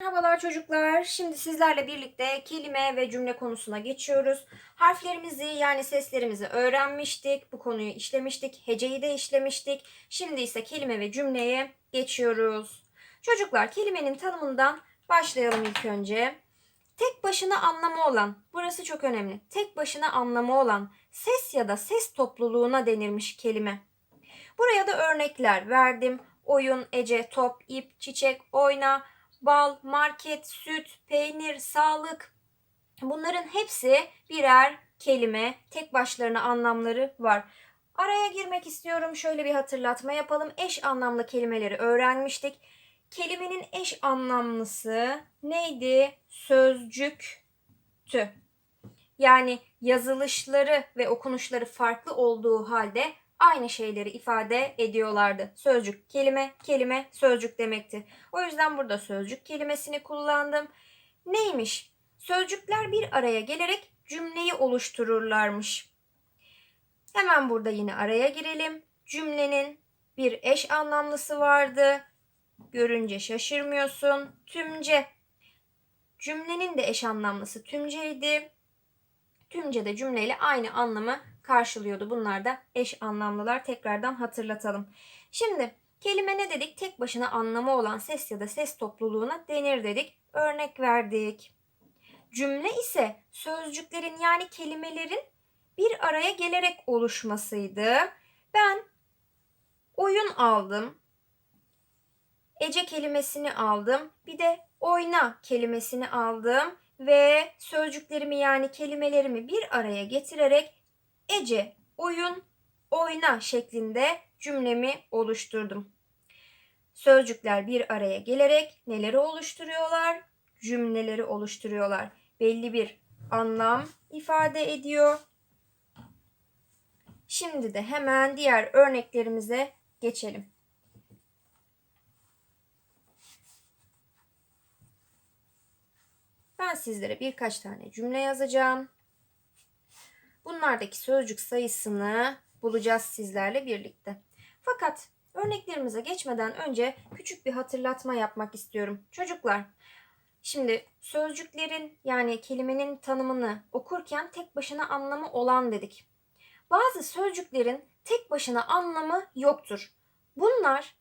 Merhabalar çocuklar. Şimdi sizlerle birlikte kelime ve cümle konusuna geçiyoruz. Harflerimizi yani seslerimizi öğrenmiştik. Bu konuyu işlemiştik. Heceyi de işlemiştik. Şimdi ise kelime ve cümleye geçiyoruz. Çocuklar kelimenin tanımından başlayalım ilk önce. Tek başına anlamı olan, burası çok önemli. Tek başına anlamı olan ses ya da ses topluluğuna denirmiş kelime. Buraya da örnekler verdim. Oyun, ece, top, ip, çiçek, oyna, bal, market, süt, peynir, sağlık. Bunların hepsi birer kelime, tek başlarına anlamları var. Araya girmek istiyorum. Şöyle bir hatırlatma yapalım. Eş anlamlı kelimeleri öğrenmiştik. Kelimenin eş anlamlısı neydi? Sözcüktü. Yani yazılışları ve okunuşları farklı olduğu halde aynı şeyleri ifade ediyorlardı. Sözcük, kelime, kelime, sözcük demekti. O yüzden burada sözcük kelimesini kullandım. Neymiş? Sözcükler bir araya gelerek cümleyi oluştururlarmış. Hemen burada yine araya girelim. Cümlenin bir eş anlamlısı vardı. Görünce şaşırmıyorsun. Tümce. Cümlenin de eş anlamlısı tümceydi. Tümce de cümleyle aynı anlamı karşılıyordu. Bunlar da eş anlamlılar. Tekrardan hatırlatalım. Şimdi kelime ne dedik? Tek başına anlamı olan ses ya da ses topluluğuna denir dedik. Örnek verdik. Cümle ise sözcüklerin yani kelimelerin bir araya gelerek oluşmasıydı. Ben oyun aldım. Ece kelimesini aldım. Bir de oyna kelimesini aldım ve sözcüklerimi yani kelimelerimi bir araya getirerek Ece oyun oyna şeklinde cümlemi oluşturdum. Sözcükler bir araya gelerek neleri oluşturuyorlar? Cümleleri oluşturuyorlar. Belli bir anlam ifade ediyor. Şimdi de hemen diğer örneklerimize geçelim. Ben sizlere birkaç tane cümle yazacağım. Bunlardaki sözcük sayısını bulacağız sizlerle birlikte. Fakat örneklerimize geçmeden önce küçük bir hatırlatma yapmak istiyorum. Çocuklar, şimdi sözcüklerin yani kelimenin tanımını okurken tek başına anlamı olan dedik. Bazı sözcüklerin tek başına anlamı yoktur. Bunlar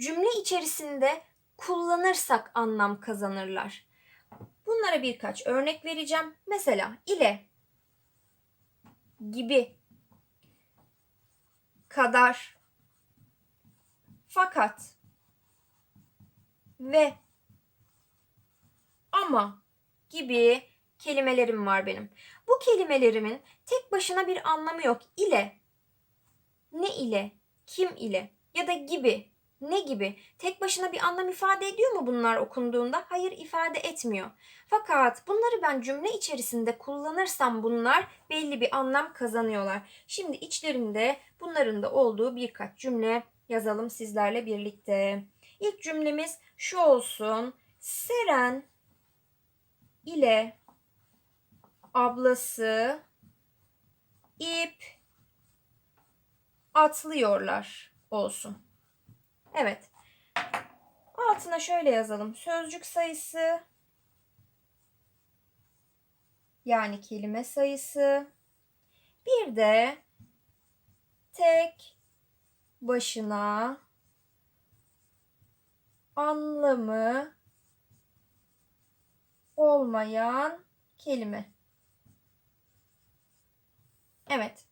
cümle içerisinde kullanırsak anlam kazanırlar. Bunlara birkaç örnek vereceğim. Mesela ile gibi kadar fakat ve ama gibi kelimelerim var benim. Bu kelimelerimin tek başına bir anlamı yok. İle, ne ile, kim ile ya da gibi, ne gibi. Tek başına bir anlam ifade ediyor mu bunlar okunduğunda? Hayır ifade etmiyor. Fakat bunları ben cümle içerisinde kullanırsam bunlar belli bir anlam kazanıyorlar. Şimdi içlerinde bunların da olduğu birkaç cümle yazalım sizlerle birlikte. İlk cümlemiz şu olsun. Seren ile ablası ip atlıyorlar olsun. Evet. Altına şöyle yazalım. Sözcük sayısı yani kelime sayısı. Bir de tek başına anlamı olmayan kelime. Evet.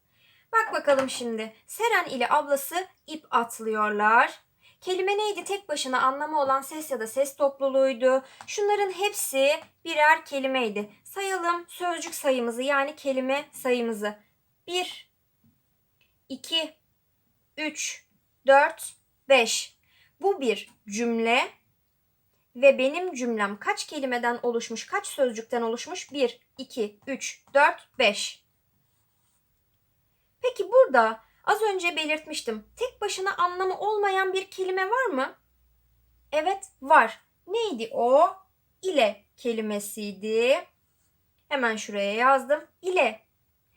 Bak bakalım şimdi. Seren ile ablası ip atlıyorlar. Kelime neydi? Tek başına anlamı olan ses ya da ses topluluğuydu. Şunların hepsi birer kelimeydi. Sayalım sözcük sayımızı yani kelime sayımızı. 1, 2, 3, 4, 5. Bu bir cümle ve benim cümlem kaç kelimeden oluşmuş, kaç sözcükten oluşmuş? 1, 2, 3, 4, 5. Peki burada Az önce belirtmiştim. Tek başına anlamı olmayan bir kelime var mı? Evet, var. Neydi o? İle kelimesiydi. Hemen şuraya yazdım. İle.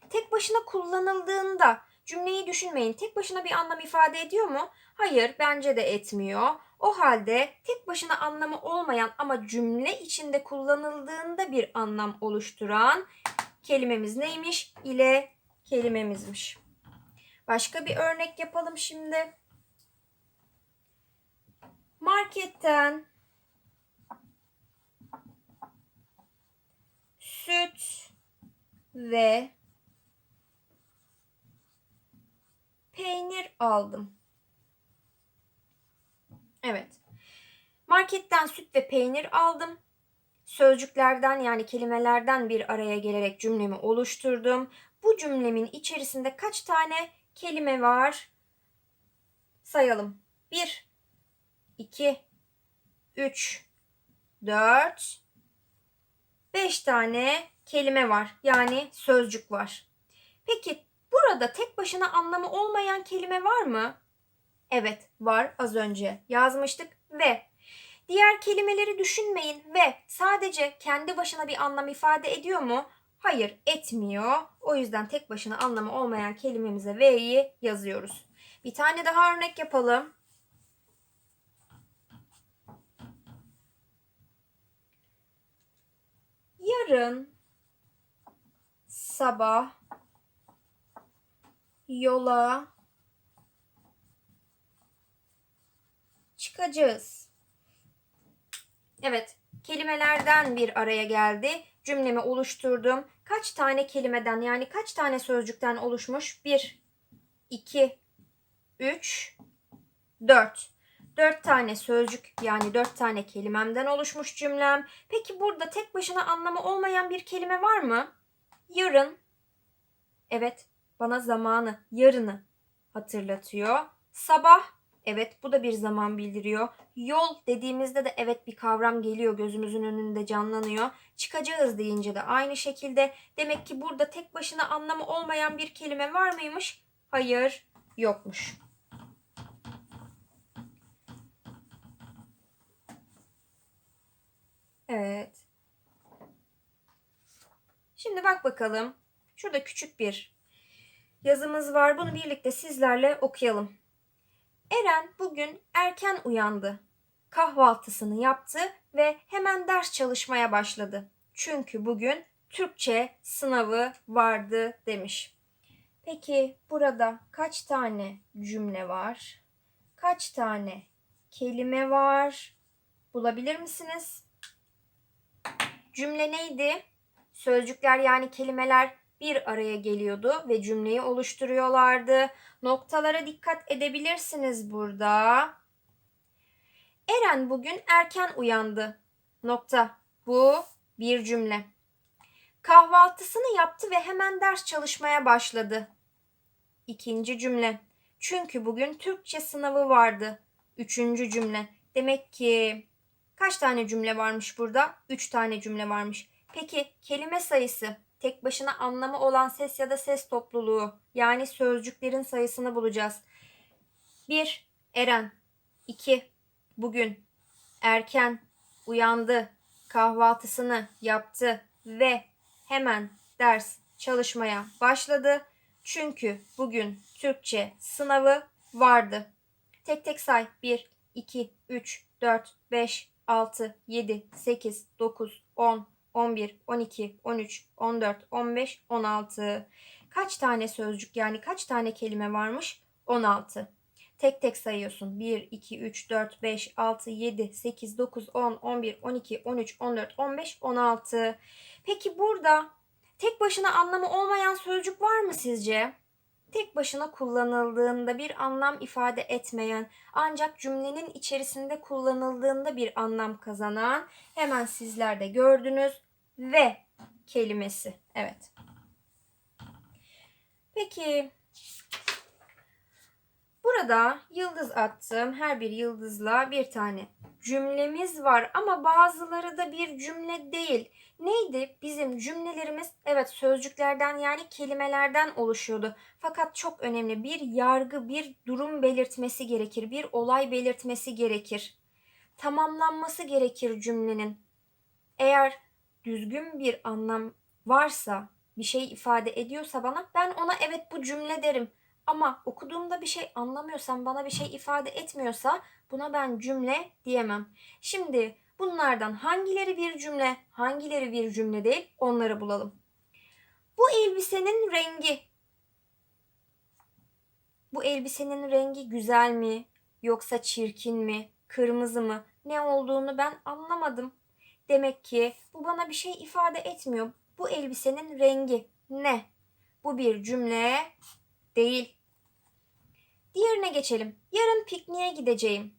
Tek başına kullanıldığında Cümleyi düşünmeyin. Tek başına bir anlam ifade ediyor mu? Hayır, bence de etmiyor. O halde tek başına anlamı olmayan ama cümle içinde kullanıldığında bir anlam oluşturan kelimemiz neymiş? İle kelimemizmiş. Başka bir örnek yapalım şimdi. Marketten süt ve peynir aldım. Evet. Marketten süt ve peynir aldım. Sözcüklerden yani kelimelerden bir araya gelerek cümlemi oluşturdum. Bu cümlemin içerisinde kaç tane kelime var? Sayalım. 1 2 3 4 5 tane kelime var. Yani sözcük var. Peki burada tek başına anlamı olmayan kelime var mı? Evet, var az önce yazmıştık ve diğer kelimeleri düşünmeyin ve sadece kendi başına bir anlam ifade ediyor mu? Hayır, etmiyor. O yüzden tek başına anlamı olmayan kelimemize V'yi yazıyoruz. Bir tane daha örnek yapalım. Yarın sabah yola çıkacağız. Evet, kelimelerden bir araya geldi. Cümlemi oluşturdum. Kaç tane kelimeden yani kaç tane sözcükten oluşmuş? 1, 2, 3, 4. 4 tane sözcük yani 4 tane kelimemden oluşmuş cümlem. Peki burada tek başına anlamı olmayan bir kelime var mı? Yarın. Evet, bana zamanı, yarını hatırlatıyor. Sabah Evet bu da bir zaman bildiriyor. Yol dediğimizde de evet bir kavram geliyor gözümüzün önünde canlanıyor. Çıkacağız deyince de aynı şekilde. Demek ki burada tek başına anlamı olmayan bir kelime var mıymış? Hayır yokmuş. Evet. Şimdi bak bakalım. Şurada küçük bir yazımız var. Bunu birlikte sizlerle okuyalım. Eren bugün erken uyandı. Kahvaltısını yaptı ve hemen ders çalışmaya başladı. Çünkü bugün Türkçe sınavı vardı demiş. Peki burada kaç tane cümle var? Kaç tane kelime var? Bulabilir misiniz? Cümle neydi? Sözcükler yani kelimeler bir araya geliyordu ve cümleyi oluşturuyorlardı. Noktalara dikkat edebilirsiniz burada. Eren bugün erken uyandı. Nokta. Bu bir cümle. Kahvaltısını yaptı ve hemen ders çalışmaya başladı. İkinci cümle. Çünkü bugün Türkçe sınavı vardı. Üçüncü cümle. Demek ki kaç tane cümle varmış burada? Üç tane cümle varmış. Peki kelime sayısı tek başına anlamı olan ses ya da ses topluluğu yani sözcüklerin sayısını bulacağız. 1. Eren 2. Bugün erken uyandı, kahvaltısını yaptı ve hemen ders çalışmaya başladı. Çünkü bugün Türkçe sınavı vardı. Tek tek say. 1, 2, 3, 4, 5, 6, 7, 8, 9, 10, 11, 12, 13, 14, 15, 16. Kaç tane sözcük yani kaç tane kelime varmış? 16. Tek tek sayıyorsun. 1, 2, 3, 4, 5, 6, 7, 8, 9, 10, 11, 12, 13, 14, 15, 16. Peki burada tek başına anlamı olmayan sözcük var mı sizce? Tek başına kullanıldığında bir anlam ifade etmeyen ancak cümlenin içerisinde kullanıldığında bir anlam kazanan hemen sizler de gördünüz ve kelimesi. Evet. Peki burada yıldız attım. Her bir yıldızla bir tane cümlemiz var ama bazıları da bir cümle değil. Neydi? Bizim cümlelerimiz evet sözcüklerden yani kelimelerden oluşuyordu. Fakat çok önemli bir yargı, bir durum belirtmesi gerekir, bir olay belirtmesi gerekir. Tamamlanması gerekir cümlenin. Eğer düzgün bir anlam varsa, bir şey ifade ediyorsa bana ben ona evet bu cümle derim. Ama okuduğumda bir şey anlamıyorsam, bana bir şey ifade etmiyorsa buna ben cümle diyemem. Şimdi bunlardan hangileri bir cümle, hangileri bir cümle değil onları bulalım. Bu elbisenin rengi. Bu elbisenin rengi güzel mi yoksa çirkin mi, kırmızı mı? Ne olduğunu ben anlamadım. Demek ki bu bana bir şey ifade etmiyor. Bu elbisenin rengi ne? Bu bir cümle değil. Diğerine geçelim. Yarın pikniğe gideceğim.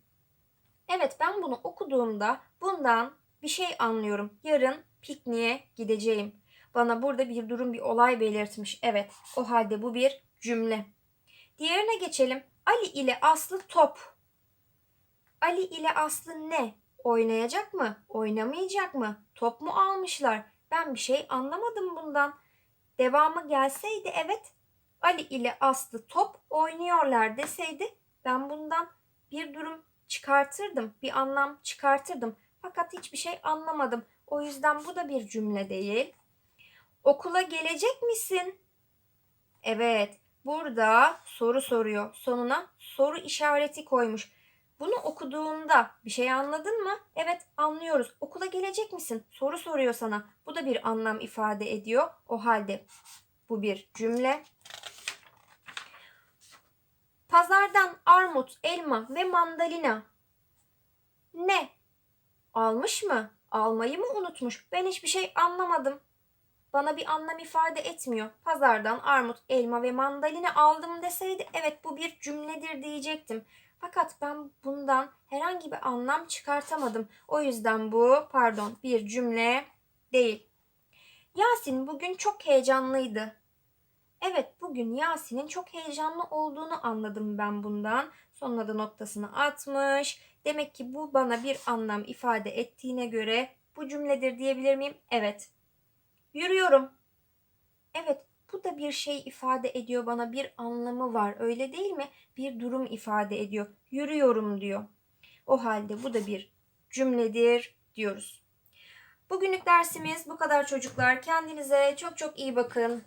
Evet ben bunu okuduğumda bundan bir şey anlıyorum. Yarın pikniğe gideceğim. Bana burada bir durum, bir olay belirtmiş. Evet, o halde bu bir cümle. Diğerine geçelim. Ali ile Aslı top. Ali ile Aslı ne? Oynayacak mı? Oynamayacak mı? Top mu almışlar? Ben bir şey anlamadım bundan. Devamı gelseydi evet Ali ile Aslı top oynuyorlar deseydi ben bundan bir durum çıkartırdım, bir anlam çıkartırdım. Fakat hiçbir şey anlamadım. O yüzden bu da bir cümle değil. Okula gelecek misin? Evet, burada soru soruyor. Sonuna soru işareti koymuş. Bunu okuduğunda bir şey anladın mı? Evet, anlıyoruz. Okula gelecek misin? Soru soruyor sana. Bu da bir anlam ifade ediyor. O halde bu bir cümle. Pazardan armut, elma ve mandalina. Ne? Almış mı? Almayı mı unutmuş? Ben hiçbir şey anlamadım. Bana bir anlam ifade etmiyor. Pazardan armut, elma ve mandalina aldım deseydi evet bu bir cümledir diyecektim. Fakat ben bundan herhangi bir anlam çıkartamadım. O yüzden bu pardon bir cümle değil. Yasin bugün çok heyecanlıydı. Evet bugün Yasin'in çok heyecanlı olduğunu anladım ben bundan. Sonuna da noktasını atmış. Demek ki bu bana bir anlam ifade ettiğine göre bu cümledir diyebilir miyim? Evet. Yürüyorum. Evet bu da bir şey ifade ediyor bana bir anlamı var öyle değil mi? Bir durum ifade ediyor. Yürüyorum diyor. O halde bu da bir cümledir diyoruz. Bugünlük dersimiz bu kadar çocuklar. Kendinize çok çok iyi bakın.